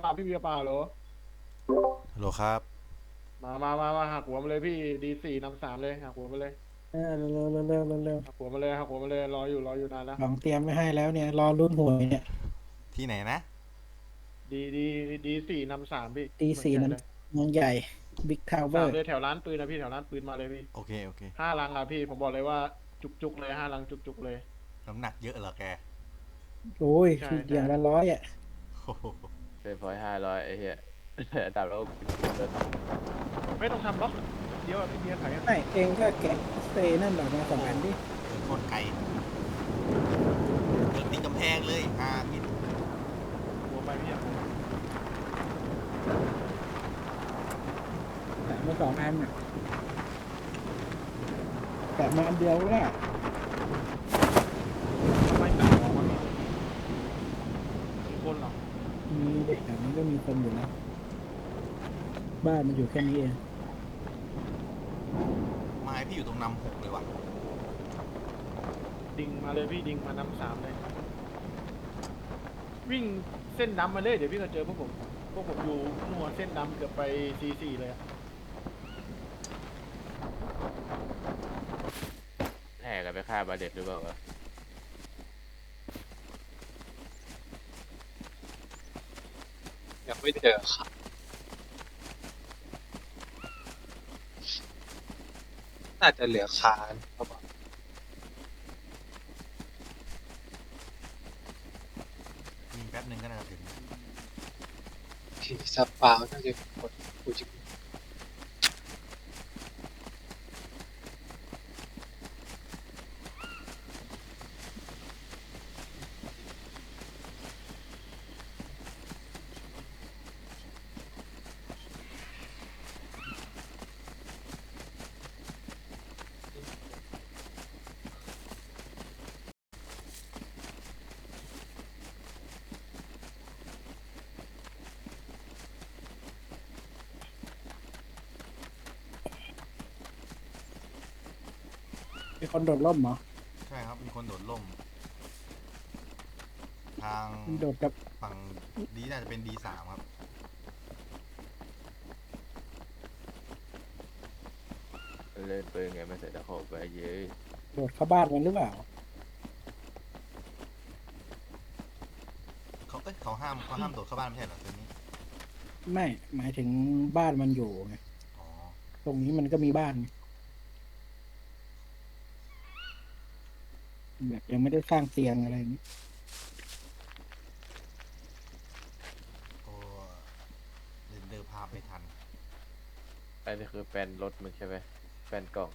บียร์เปล่าพี่เบียร์เปล่าเหรอฮัลโหลครับ มามามามาหักหัวมาเลยพี่ดีสี่นำสามเลยหักหัวมาเลยเออเร็วเร็วเร็วเร็วเร็วหักหัวมาเลยหักหัวมาเลยรออยู่รออยู่นานแล้วของเตรียมไม่ให้แล้วเนี่ย รอรุ่นหวยเนี่ยที่ไหนนะ ดีดีดีสี่นำสามพี่ตีสี่นั้นเมืองใหญ่บิ๊กทาวเวสาอมร์เลยแถวร้านปืนนะพี่แถวร้านปืนมาเลยพี่โอเค โอเค ห้าลังอะพี่ผมบอกเลยว่าจุกจุกๆเลยห้าลังจุกจุกๆเลย น้ำหนักเยอะเหรอแกโอ้ยใช่ คือใช่อย่างละร้อยอะโอ้โห เป็นพอยห้าร้อยไอ้เหี้ยดับแล้วเดินไม่ต้องทำล็อกเดียวอะพี่เบียร์ขายกันไม่เองก็แกะเซนั่นออกมาสองอันดิเดินโคตรไกลเดินติดกำแพงเลยอ่าผิดหัวไปพี่อะแกะมาสองอันอะแกะมาอันเดียวก็ได้ไม่ตัดออกมาพี่มีคนเหรอ มีเด็ กแต่มันก็มีคนอยู่แล้วบ้านมันอยู่แค่นี้เอง ไม้พี่อยู่ตรงนำหกเลยว่ะดิ่งมาเลยพี่ดิ่งมานำสามเลย วิ่งเส้นดำมาเลยเดี๋ยวพี่ก็เจอพวกผม พวกผมอยู่หัวเส้นดำเกือบไปซีซีเลยอะแห่กันไปฆ่าบาเด็ดหรือเปล่าวะ ยังไม่เจอครับน่าจะเหลือคานครับมมีแป๊บหนึ่งก็น่าจะถึงผีสปาวน่าจะเป็นคนกูจ มีคนโดดร่มเหรอใช่ครับ มีคนโดดล่ม ทางมันโดดกับฝั่งดีน่าจะเป็นดีสามครับ เล่นปืนไงไม่ใส่ตะขบไปเยอะโดดเข้าบ้านมันหรือเปล่าเขาเอ้ยเขาห้ามเขาห้ามโดดเข้าบ้านไม่ใช่เหรอตัวนี้ ไม่หมายถึงบ้านมันอยู่ไงอ๋อ ตรงนี้มันก็มีบ้านไง แบบยังไม่ได้สร้างเตียงอะไรอย่างนี้โอ้เรนเดอร์ภาพไม่ทัน อันนี้คือแฟนรถมึงใช่ไหมแฟนกล่อง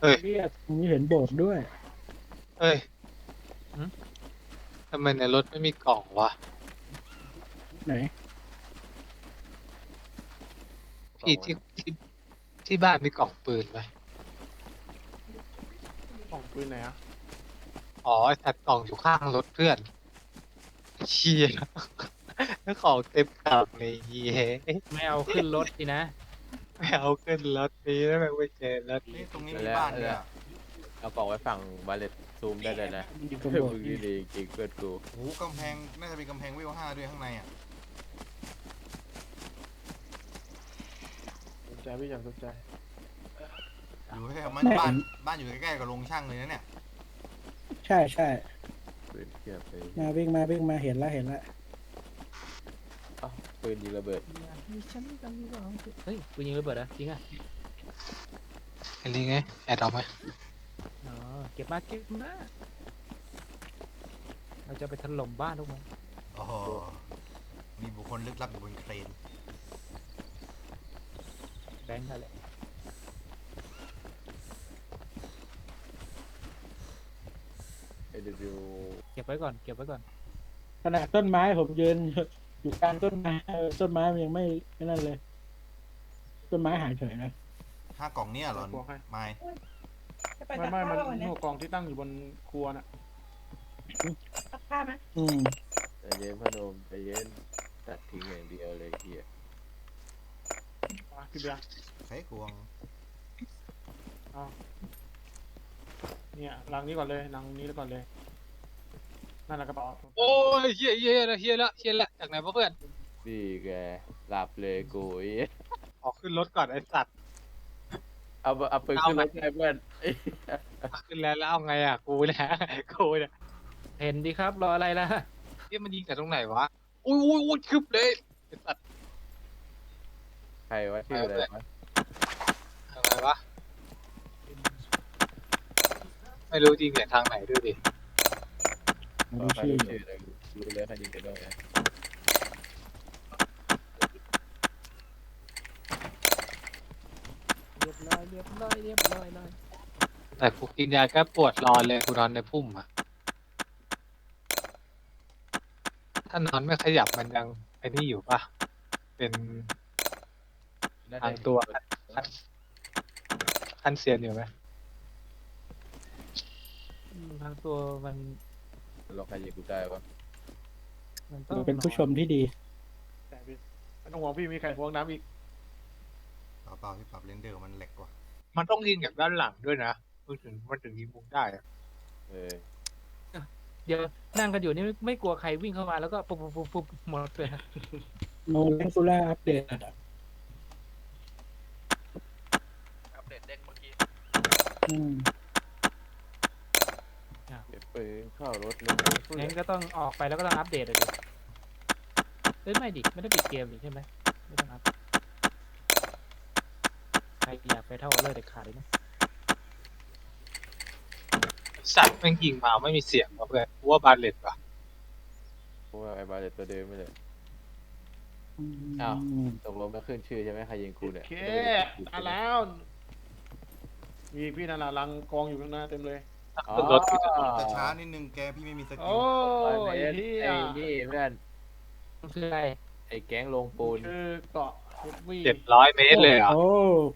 เฮ้ยเรียกตรงนี้เห็นโบสถ์ด้วย เฮ้ยทำไมในรถไม่มีกล่องวะ ไหนพี่ที่ที่ที่บ้านมีกล่องปืนไหมของปืนไหนอะอ๋อไอ้สัตว์กล่องอยู่ข้างรถเพื่อนเชี่ยแล้วของเต็มกลับเลยเย้ไม่เอาขึ้นรถสินะ ไม่เอาขึ้นรถนี้แล้วแม่งไม่เจอรถนี่ตรงนี้มีบ้านด้วยอะเอากล่องไว้ฝั่งบาเด็ด ซูมได้เลยนะมันอยู่ตรงมึโบสถ์งนี่ดีๆจริงเพื่อนกูโอ้โหกำแพงน่าจะเป็นกำแพงเวลห้าด้วยข้างในอะสนใจพี่อยากสนใจอยู่ใกล้ๆมันบ้านบ้านอยู่ใกล้ๆกับโรงช่างเลยนะเนี่ยใช่ใช่ปืนเทียบไปมาวิ่งมาวิ่งมาเห็นแล้วเห็นแล้วอ้าวปืนยิงระเบิดเฮ้ยกูยิงระเบิดเหรอะจริงอะอันนี้ไงแอดเอาไหมอ๋อ เก็บมาเก็บมาเราจะไปถล่มบ้านทุกคนโอ้โหมีบุคคลลึกลับอยู่บนเครน แบงค์กันแหละเอเดวิวเก็บไว้ก่อนเก็บไว้ก่อนขนาดต้นไม้ผมยืนอยู่กลางต้นไม้เออต้นไม้มันยังไม่ไม่นั่นเลย ต้นไม้หายเฉยเลยห้ากล่องเนี่ยเหรอบ อกให้ไม่ไม่ไม่มันหัวกองที่ตั้งอยู่บนครัวน่ะอืมใจเย็นพนมใจเย็นตัดทิ้งอย่างเดียวเลยเฮียมาพี่เบียร์ใช้กวงเอาเนี่ยลังนี้ก่อนเลยลังนี้ก่อนเลยนั่นแหละกระเป๋าโอ้ยเฮียเฮียละเฮียละเฮียละจากไหนวะเพื่อนนี่แกหลับเลยกูไอ้เหี้ย ออกขึ้นรถก่อนไอ้สัตว์ เอาเอาปืนขึ้นรถได้เพื่อนขึ้นแล้วแล้วเอาไงอะกูเนี่ยกูเนี่ยเห็นดีครับรออะไรล่ะเฮียมันยิงจากตรงไหนวะอุ้ยอุ้ยอุ้ยคึบเลยไอ้สัตว์ใครวะชื่ออะไรวะอะไรวะไม่รู้จริงเนี่ยทางไหนด้วยดิ ไม่อ๋อรู้ใครชื่อรู้ชื่ออะไรรู้เลยใครยิงกันด้วยนะ เรียบร้ อยเรียบร้อยเรียบร้อยเลยแต่กูกินยาแก้ปวดรอเลยกูนอนในพุ่มอะถ้านอนไม่ขยับมันยังไอ้นี่อยู่ปะเป็นน่าจะทางตัวขั้นขั้นเซียนอยู่ไหมอืมทางตัวมันลองใครยิงกูได้วะมันต้องเราเป็นผู้ชมที่ดี แต่พี่ไม่ต้องห่วงพี่มีไข่ฟองน้ำอีก เปล่าเปล่าที่ปรับเรนเดอร์มันแหลกกว่า มันต้องยิงจากด้านหลังด้วยนะมันถึงมันถึงยิงมุมได้อะเออเดี๋ยวนั่งกันอยู่นี่ไม่ไม่กลัวใครวิ่งเข้ามาแล้วก็ปุ๊บปุ๊บปุ๊บปุ๊บหมดเลยโนเลนซูล่าอัปเดตอัปเดตเด้งเมื่อกี้อืมเก็บปืนเข้ารถเลยงั้นก็ต้องออกไปแล้วก็ต้องอัปเดตเลยดิเอ้ยไม่ดิไม่ได้ปิดเกมดิใช่ไหมไม่ต้องอัพใคร อยากไปเท่าเลิศเด็ดขาดเลยนะสัตว์แม่งยิงมาไม่มีเสียงว่ะเพื่อนกูว่าบาเลตว่ะ เพราะว่าไอ้บาเลตตัวเดิมไม่เลยอือ้าวมตกลงไม่ขึ้นชื่อใช่ไหมใครยิงกูเนี่ยโอเคตายแล้ว มีพี่นาราลังกองอยู่ข้างหน้าเต็มเลย อ๋อขึ้นรถอยู่จะแต่ช้านิดนึงแกพี่ไม่มีสกิโอ้ลไอ้ยเบสที่ไอ้นี่เพื่อนมันคืออะไรไอ้แก๊งลงปูน คือเกาะ เฮฟวี่เจ็ดร้อยเมตรเลยเหรอะโอ้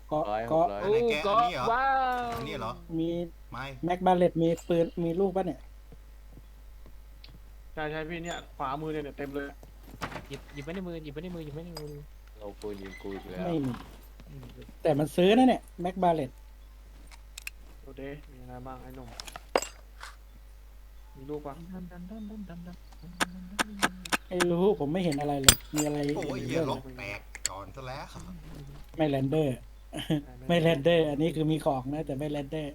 เกาะร้อยหกเกาะร้อยโอ้ก็ว้าวอันนี้เหรอ มีไม่ แม็กบาเลตมีปืนมีลูกปะเนี่ย ใช่ใช่พี่เนี่ยขวามือเนี่ยเนี่ยเต็มเลย หยิบหยิบไว้ในมือหยิบไว้ในมือหยิบไว้ในมือลงปูนยิงกูอีกแล้วไม่มี อืมแต่มันซื้อนะเนี่ยแม็กบาเลตโอเดมีอะไรบ้างไอ้หนุ่มมีลูกปะดันดันดันดันดันดันไม่รู้ผมไม่เห็นอะไรเลย มีอะไรโอ้ยเห็นเหี้ยเรื่องลบแตก ก่อนซะแล้วไม่แรนเดอร์ ไม่แรนเดอร์ อันนี้คือมีของนะ แต่ไม่แรนเดอร์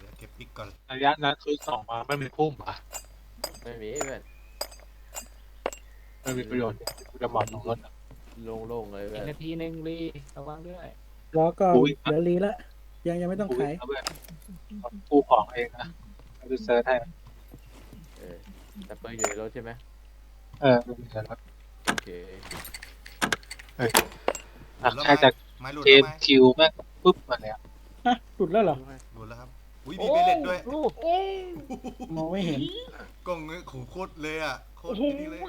เดี๋ยวเก็บปิกก่อนระยะนั้นคือสองมาไม่มีพุ่มอะไม่มีเพื่อนไม่มีประโยชน์กูจะหมอนของรถอะโล่งๆเลยอีเพื่กอนนาทีหนึ่งรีระวังด้วยแล้วก็อุ๊ยเดี๋ยวรีละยังยังไม่ต้องขายกูเอาไปกูของเองนะเอาดูเซิร์ชให้เออแต่ปืนอยู่ในรถใช่ไหมเออดูเซิร์ชโอเค อะแค่จะไม้หลุดเจแล้วนไหมคิวแม่งปุ๊บมาเลยอะฮะหลุดแล้วเหรอหลุดแล้วครับอุ้ยมีเบลเลตด้วย โอ้โอ้มองไม่เห็นกล้องเนี่ยขู่โคตรเลยอะโคตรโอ้โหดีเลย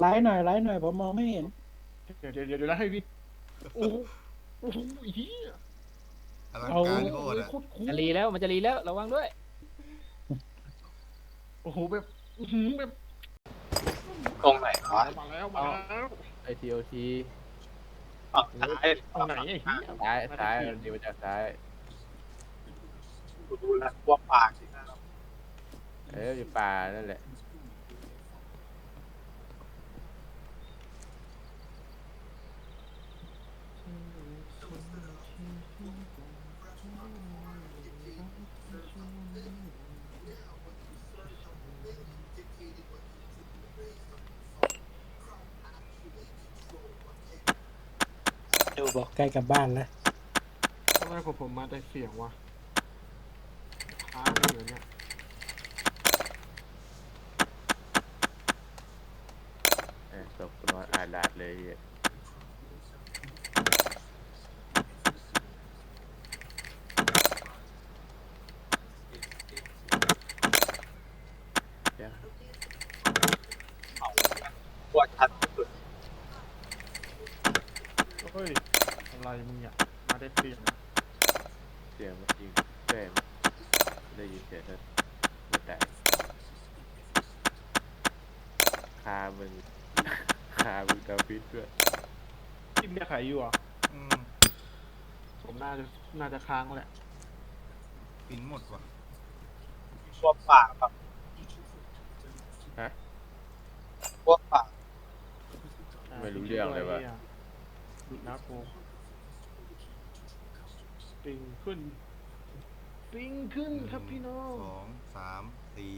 ไลฟ์หน่อยไลฟ์หน่อยผมมองไม่เห็นเดี๋ยวเดี๋ยวเดี๋ยวเดี๋ยวให้พี่โอ้โหโอ้โหเฮียอลังเอาการโคตรอะโคตรคุ้มจะรีแล้วมันจะรีแล้วระวังด้วย โอ้โหแบบอื้อหือแบบตรงไหนวะมาแล้วมาแล้วไอทีโอที ฝั่งซ้ายเอาไหนไอ้เหี้ยซ้ายซ้ายมันดีมาจากซ้ายกูดูแลวพวกปากสินะเอออยู่ป่านั่นแหละ บอกใกล้กับบ้านแล้วทำไมผมผมมาได้เสียงวะค้างอยู่เนี่ย เออตกนอนอ่านลาดเลยเหี้ยเดี๋ยว ปวดชัดสุด เฮ้ยอะไรมึงเนี่ยมาได้เสียง เสียงมันยิงแก้มได้ยินเสียงนั้นไม่แตก คา มึงคามึงดาวิดด้วยพี่เบียร์ขายอยู่เหรอะอืมผมน่าจะน่าจะค้างแหละ ปิ้นหมดว่ะพวกป่าครับฮะ พวกป่าไม่รู้เรื่องเลยว่ะหยุดนะกูปิงขึ้น ปิงขึ้นครับพี่น้อง สองสามสี่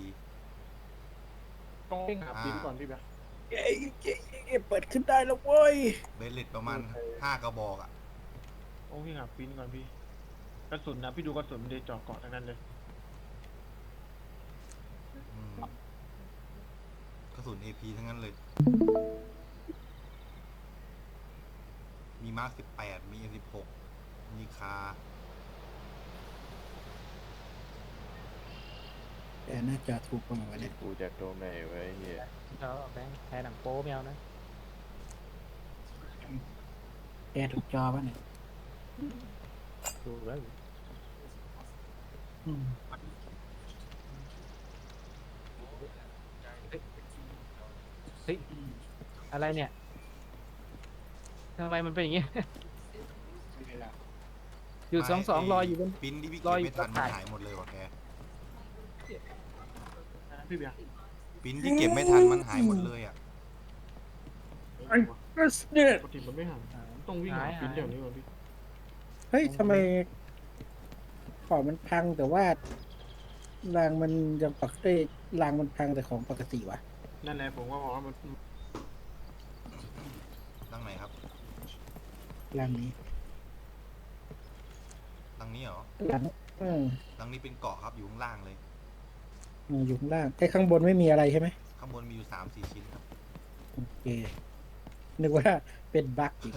ต้องเร่งหาอ่าปิงก่อนพี่เบียร์ เอ้ยเอ้ยเอ้ยเปิดขึ้นได้แล้วเว้ยเบลเลตประมาณห้ากระบอกอะต้องเร่งหาปิงก่อนพี่กระสุนนะพี่ดูกระสุนมันเดจอเกาะทั้งนั้นเลยอืมกระสุน AP ทั้งนั้นเลย มีมาร์คสิบแปดมี M16 มีคา แต่น่าจะถูกกว่าเนี่ยกูจากตรงไหนไวะไอ้เฮียเราเอาแบงค์แพ้หนังโป๊ไม่เอานะแอร์ถูกจอป่ะเนี่ยดูแล้วอืมเฮ้ยอะไรเนี่ยทำไมมันเป็นอย่างงี้อยู่สองสองรออยู่บน ปิ้นที่พี่รเก็อบอยู่ไม่ทันตะมันข่ายหายหมดเลยว่ะแกนะ พี่เบียร์ปิ้นที่เก็บไม่ทันมันหายหมดเลยอะไอ้เนี่ยปกติมันไม่หาต้องวิ่งหาปิงเดี๋ยวนี้ก่อนพี่เฮ้ยทำไมของมันพังแต่ว่ารางมันยังปกติรางมันพังแต่ของปกติวะนั่นแหละผมก็บอกว่ามันตั้งไหนครับรางนี้ตั้งนี้เหรอรางเออตั้งนี้เป็นเกาะครับอยู่ข้างล่างเลย อยู่ข้างล่างไอ้ข้างบนไม่มีอะไรใช่ไหมข้างบนมีอยู่สามสี่ชิ้นครับโอเคนึกว่าเป็นบั๊กอีก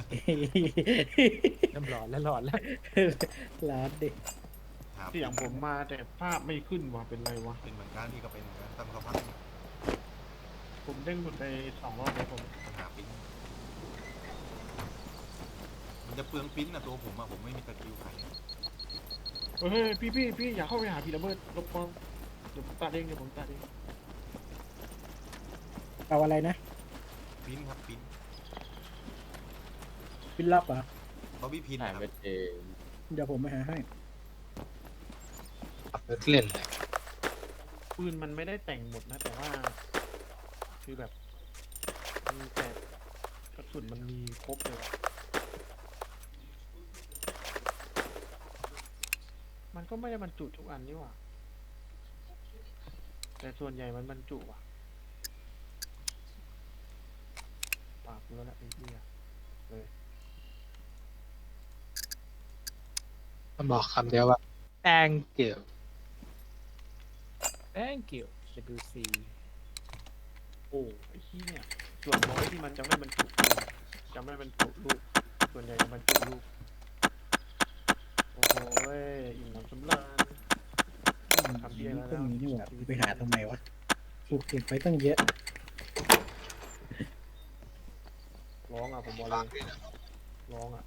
เริ่มหลอนแล้วหลอนแล้วร้านดิหาที่อย่างผมมาแต่ภาพไม่ขึ้นว่ะเป็นไรวะ เป็นเหมือนกันพี่ก็เป็นเหมือนกันตั้งสักพักผมเด้งหมดไปสองรอบเลยผม ปัญหาปิ้นมันจะเปลืองปิ้นนะตัวผมอะผมไม่มีสกิลไข เฮ้ยพี่พี่พี่อย่าเข้าไปหาพี่ระเบิดรบกวนเดี๋ยวผมตัดเองเดี๋ยวผมตัดเองเอาอะไรนะปิ้นครับปิ้นพินลับเหรอเขาพี่พินหานะครับไม่เจอเดี๋ยวผมไปหาให้ขับรถเล่นเลยปืนมันไม่ได้แต่งหมดนะ แต่ว่า คือแบบมีแต่กระสุนมันมีครบเลยอะมันก็ไม่ได้บรรจุทุกอันนี่หว่า แต่ส่วนใหญ่มันบรรจุว่ะปากแล้วนะไอ้เหี้ยมันบอกคำเดียวว่า thank you thank you WC โอ้ไอ้ที่เนี่ยส่วนน้อยที่มันจะไม่บรรจุปืนจะไม่บรรจุลูก ส่วนใหญ่จะบรรจุลูก โอ้โหเว้ยอิ่มหนำสำราญ ทำเยอะแล้วพวกนี้นี่หว่าไปหาทำไมวะถูกเก็บไปตั้งเยอะร้องอะผมบอกเลยร้องอะ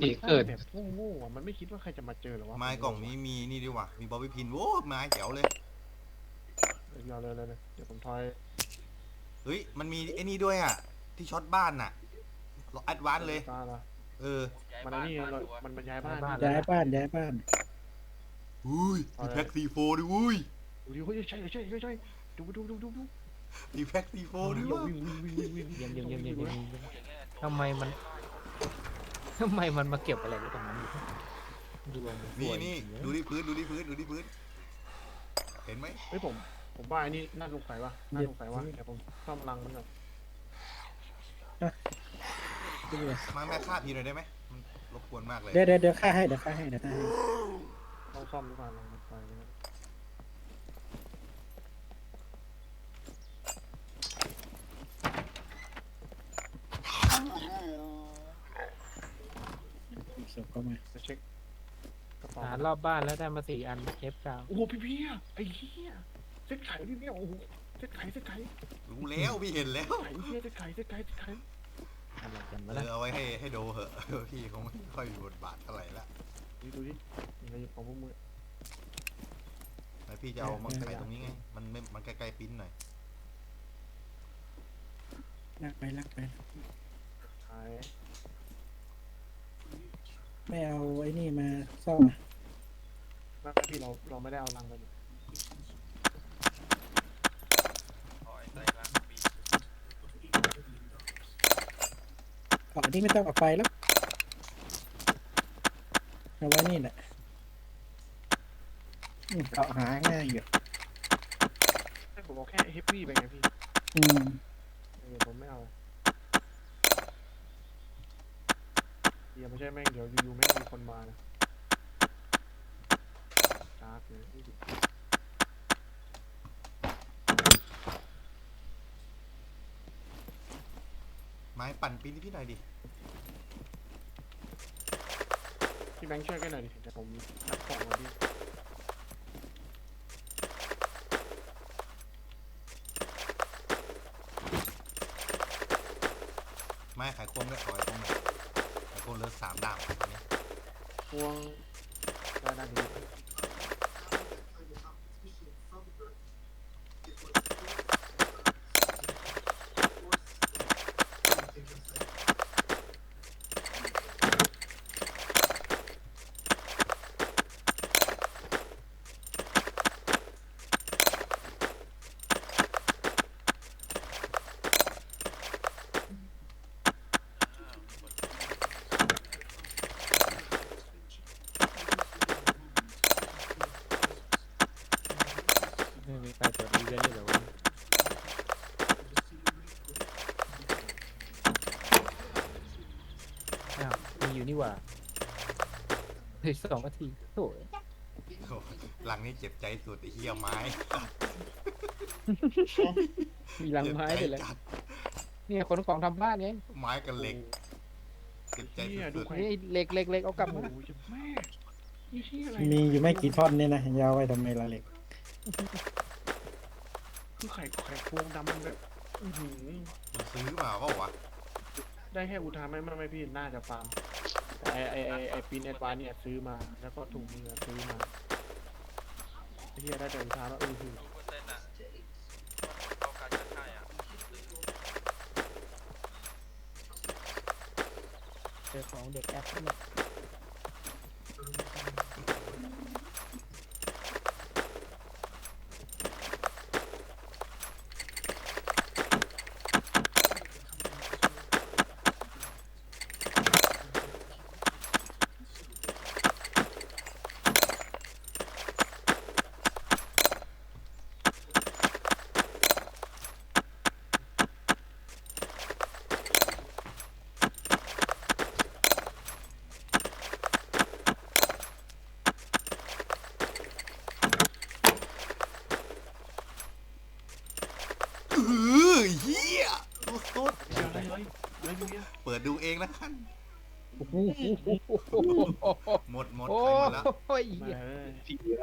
นี่เกิด แบบโง่ๆอะมันไม่คิดว่าใครจะมาเจอหรอวะไม้กล่องนี้มีนี่ดีว่ะมีบอบบี้พินโว้ไม้แจ๋วเลยเดี๋ยวเลยเลยเลยเดี๋ยวผมทอยเฮ้ยมันมีไอ้นี่ด้วยอะ ที่ช็อตบ้านน่ะเราแอดวานเลย ตาละ เออย้ายมันบ้าอันนนี่บ้านเราตัวมันมันย้ายบ้านย้ายบ้านย้ายบ้านย้ายบ้านอุ้ยมีแพ็กซีโฟด้วยอุ้ยดูดิเฮ้ยใช่ใช่ใช่ใช่ดูดูดูดูดูมีแพ็กซีโฟด้วยว่ะวิ่งวิ่งวิ่งวิ่งวิ่งเยี่ยมเยี่ยมเยี่ยมเยี่ยมเยี่ยมพูดอย่างเงี้ยตัวทำไมมันทำไมมันมาเก็บอะไรไว้ตรงนั้นดูลงนี่นี่ดูที่พื้นดูที่พื้นดูที่พื้น เห็นไหมเฮ้ยผม ผมว่าไอ้นี่น่าสงสัยว่ะน่าสงสัยว่ะเดี๋ยวผมซ่อมรังมันก่อน ดูเลยมาแม่ฆ่าพีหน่อยได้ไหมมันรบกวนมากเลย เดี๋ยวเดี๋ยวเดี๋ยวค่าให้เดี๋ยวค่าให้เดี๋ยวค่าให้ต้องซ่อมดีกว่ารังมันไปนะครับส่งเข้ามาจะเช็คกระเป๋าหารอบบ้านแล้วได้มาสี่อันเทปกาวโอ้โหพี่เพียไอ้เหี้ยเซ็ตไข่พี่เพียโอ้โหเซ็ตไข่เซ็ตไข่รู้แล้วพี่เห็นแล้ว ไข่พี่เพียเซ็ตไข่เซ็ตไข่เซ็ตไข่ อะไรกันเอมาแล้วอเอาไว้ให้ให้ดูเหอะพี่คงไม่ค่อยมีบทบาทเท่าไหร่ละดูดูดิมีอะไรของพวกมึงนแล้วพี่จะเอามาใส่ตรงนี้ไงมันไม่มันใกล้ๆปิ้นหน่อยลากไปลากไปใช่ไม่เอาไอ้นี่มาซ่อมอะไม่พี่เราเราไม่ได้เอาลังไปนี่ถอยใส่ล่างปี เกาะนี่ไม่ต้องเอาไปแล้วเอาไว้นี่แหละอืมเกาะหาง่ายอยู่ให้ผมเอาแค่เฮฟวี่ไปไงพี่อืมเออผมไม่เอาเดี๋ยวไม่ใช่แม่งเดี๋ยวอยู่ๆแม่งมีคนมานะจ้าเล ไม้ปั่นปิ้นให้พี่หน่อยดิ พี่แบงค์ช่วยกันหน่อยดิเดี๋ยวผมนัดของมาพี่ไม้ขายควงด้วยขอไอ้ควงหน่อยไอ้ควงเหลือสามดาบตอนนี้ พวงได้ได้ดี ไม่มีใครเปิดอีเวนต์เลยเหรอวะอ้าวมีอยู่นี่หว่า เฮ้ยสองนาทีโถ่โอ้หลังนี้เจ็บใจสุดไอ้เหี้ยไม้มีรังไม้จ็เลยแหละบใจจัดเนี่ยคนของทำบ้านไงไม้กับเหล็กเจ็บใจเฮียสุดูดใครเฮ้ยเหล็กเหล็กเหล็กเอากลับโอ้มาโหจะแม่นี่ที่อะไรมีอยู่ไม่กี่ท่อนเนี่ยนะยาวไว้ทำไมละเหล็กคือไข่ไข่พวงดำมันแบบอื้อหือๆมันซื้อมาเปล่าวะได้แค่อุทานไม่ไม่ไม่พี่น่าจะฟาร์มแต่ ไอไอไอไอปีนแอดวานเนี่ยซื้อมา แล้วก็ถุงมือซื้อมาไอ้เฮียได้แต่อุทาแล้วเออหือรู้เปอร์เซ็นต์อะเข้าการจะใช่อะเจอของเด็กแอปเนี่ย เออเหี้ยสุด เดี๋ยวอะไรเลยอะไรเนี้ย ๆเปิดดูเองนะคัน โอ้โหหมดหมดโอ้ขายหมดแล้วยมาเอ้ยเสีย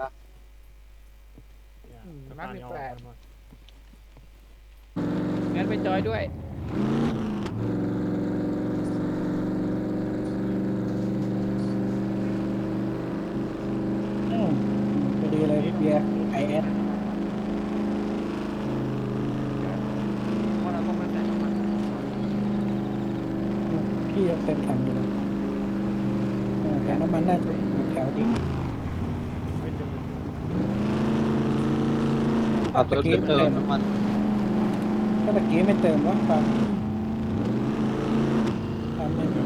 เนี่ยอืมสนับตาร์เป็นทแปดเอามางั้นไปจอยด้วย อืมพอดีเลยพี่เบียร์ไอเอสเพราะเราต้องมาใส่น้ำมันพี่ยังเต็มถังอยู่เลยเออแต่ น้ำมันน่าจะอยู่แถวนี้ไม่เต็มเอาตัวเติมน้ำมันถ้าตะกี้ไม่เติมว่าฟังทำไม่มี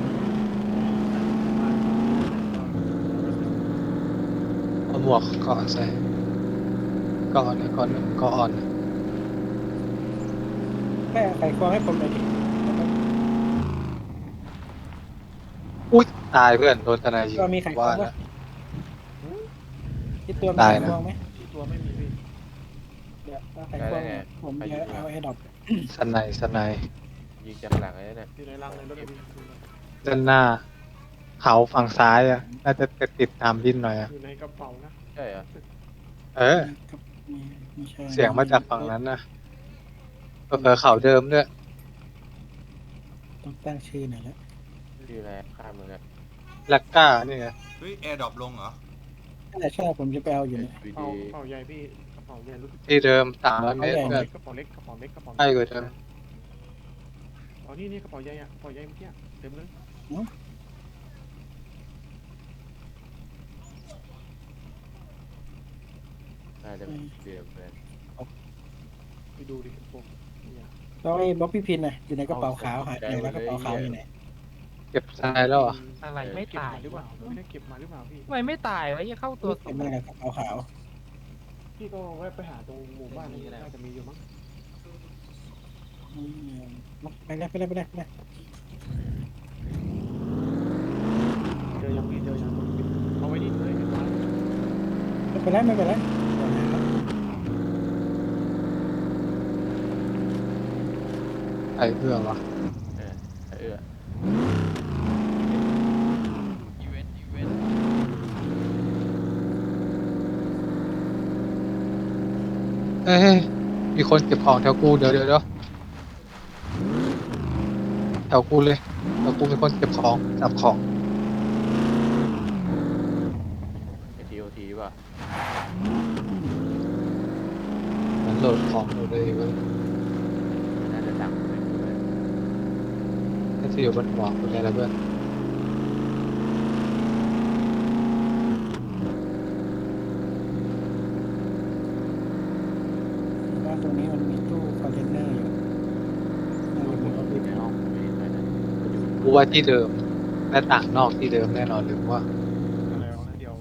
เอาหมวกเกาะใส่เกาะเนี่ยก่อนเกาะอ่อนแค่ไขควงให้ผมหน่อยดิ อุ้ย ตายเพื่อนโดนทนายยิงก็มีไขควว่า งปะนะที่ตัวมีตายไขนะ ควงไหมที่ตัวไม่มีพี่เดี๋ยวเอาไขควงผมจะเอาแอร์ดรอปสนายสนายยิงจากหลังเลยเนี่ยอยู่ในรังในรถอะพี่ด้านหน้า เขาฝั่งซ้ายอะ น่าจะติดตามดินหน่อยอะ อยู่ในกระเป๋านะใช่เหรอเออไม่ไม่ใช่เสียงมาจากฝั่งนั้นนะเผลอๆเขาเดิมด้วยต้องตั้งชื่อหน่อยแล้ว ชื่ออะไรข้ามมึงอะ ลักก้านี่ไงเฮ้ยแอร์ดรอปลงเหรอ นั่นแหละใช่ผมจะไปเอาอยู่เนี่ย กระเป๋ากระเป๋าใหญ่พี่กระเป๋าใหญ่รู้สึกที่เดิมสามร้อยกเมตรระเพื่อนเป๋าเล็กกระเป๋าเล็กกระเป๋าเล็กกระเป๋าใช่กว่าเดิมอ๋อนี่นี่กระเป๋าใหญ่อะกระเป๋าใหญ่เมื่อกี้อะเต็มเลยน่าจะเป็นเดียวแฟนไปดูดิพวกเนี่ยแล้วไอ้บ๊อบบี้พินน่ะอยู่ในกระเป๋าขาวหายไหนแล้วกระเป๋าขาวอยู่ไหน เก็บทรายแล้วเหรออะไรไม่เก็บตายหรือเปล่าไม่ได้เก็บมาหรือเปล่าพี่ทำไมไม่ตายวะยังเข้าตัวเก็บมากับกระเป๋าขาวพี่ก็แวะไปหาตรงหมู่บ้านนี้น่าจะมีอยู่มั้งอืมไปเลยไปเลยไปเลยไปเลยเจอยังพี่เจอยังเอาไว้นี่เลยเห็นไหมไม่เป็นไรไม่เป็นไรเดี๋ยวหาครับไอ้เพื่อนวะ เออเออ อีเวนต์อีเวนต์ เอ้ยมีคนเก็บของแถวกูเดี๋ยวเดี๋ยวเดี๋ยวแถวกูเลยแถวกูมีคนเก็บของจับของเอทีโอทีป่ะมันโหลดของอยู่เลยเว้ยน่าจะสั่งไปด้วยน่าจะอยู่บนหัวกูเลยแล้วเพื่อนบ้านตรงนี้มันมีตู้คอนเทนเนอร์อยู่น่าจะมีบ๊อบบี้ ใน พิน ห้องไม่ใช่นะก็อยู่ กู ว่าที่เดิมหน้าต่างนอกที่เดิมแน่นอนหรือว่า อะไรวะนะเดี๋ยว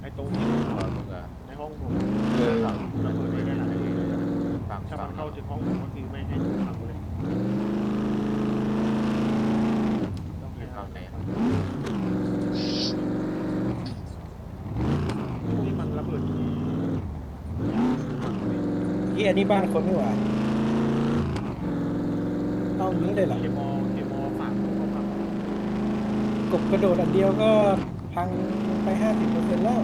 ไอ้ตรงที่หัวมึงอะในห้องผมเออฝั่งระเบิดไม่ได้ไหนฝั่งถ้าฝั่มังนเข้าถึงห้องผมก็คือไม่ให้ถูกขังเลยต้องให้ฝั่งไหนนี่มันระเบิดที่ที่อันนี้บ้านคนนี่หว่าเอาอย่างนี้เลยเหรอเคมอเคมอฝากเข้ามา กบกระโดดอันเดียวก็พังไปห้าสิบเปอร์เซ็นต์แล้ว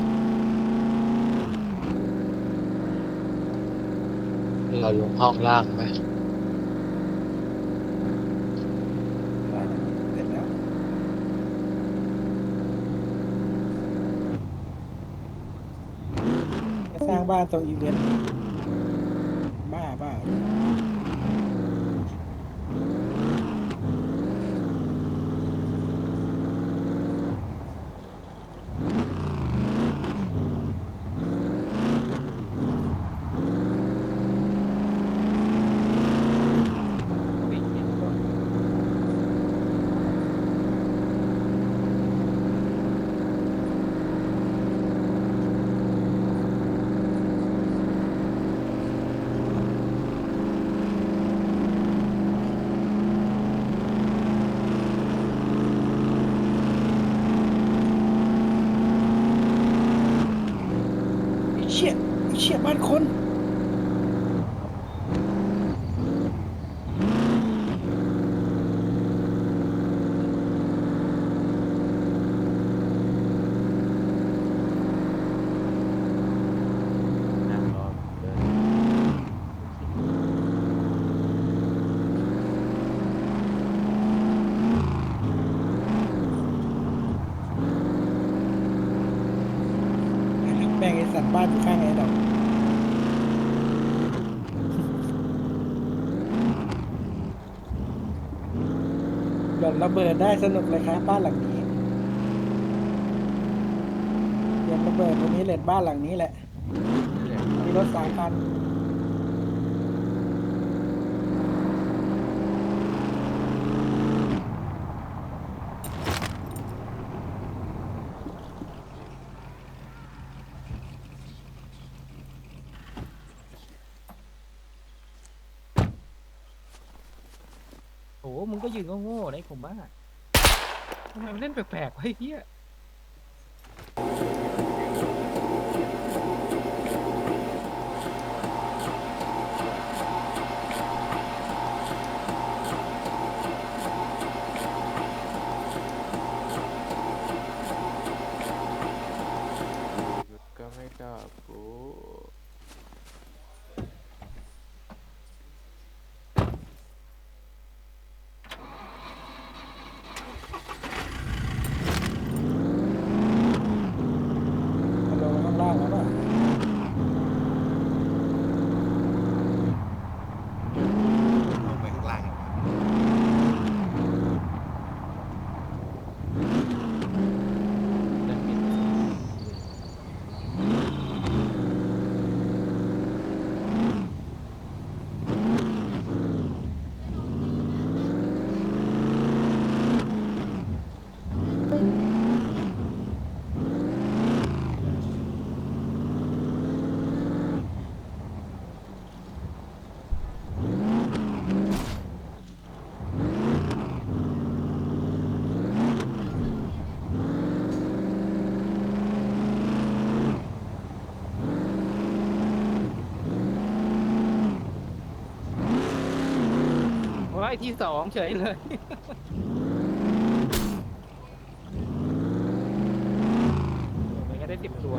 เราลงห้องล่างไหมเสร็จแล้วจะสร้างบ้านตรงอีเวนต์บ้าบ้า ไอ้ เชี่ยไอ้เชี่ยบ้านคนงรอเดิน แม่งไอ้สัตว์บ้านอยู่ข้างไอ้ดอกหย่อน ระเบิดได้สนุกเลยครับบ้านหลังนี้หย่อนระเบิดตรงนี้เลดบ้านหลังนี้แหละมีรถสามคัน มึงก็ยืนก็โง่ๆนะไอ้ผมว่าทำไมมันเล่นแปลกๆวะไอ้เหี้ย ก็ไม่กล้าพูด ได้ ที่สองเฉยเลยมันก็ได้สิบตัว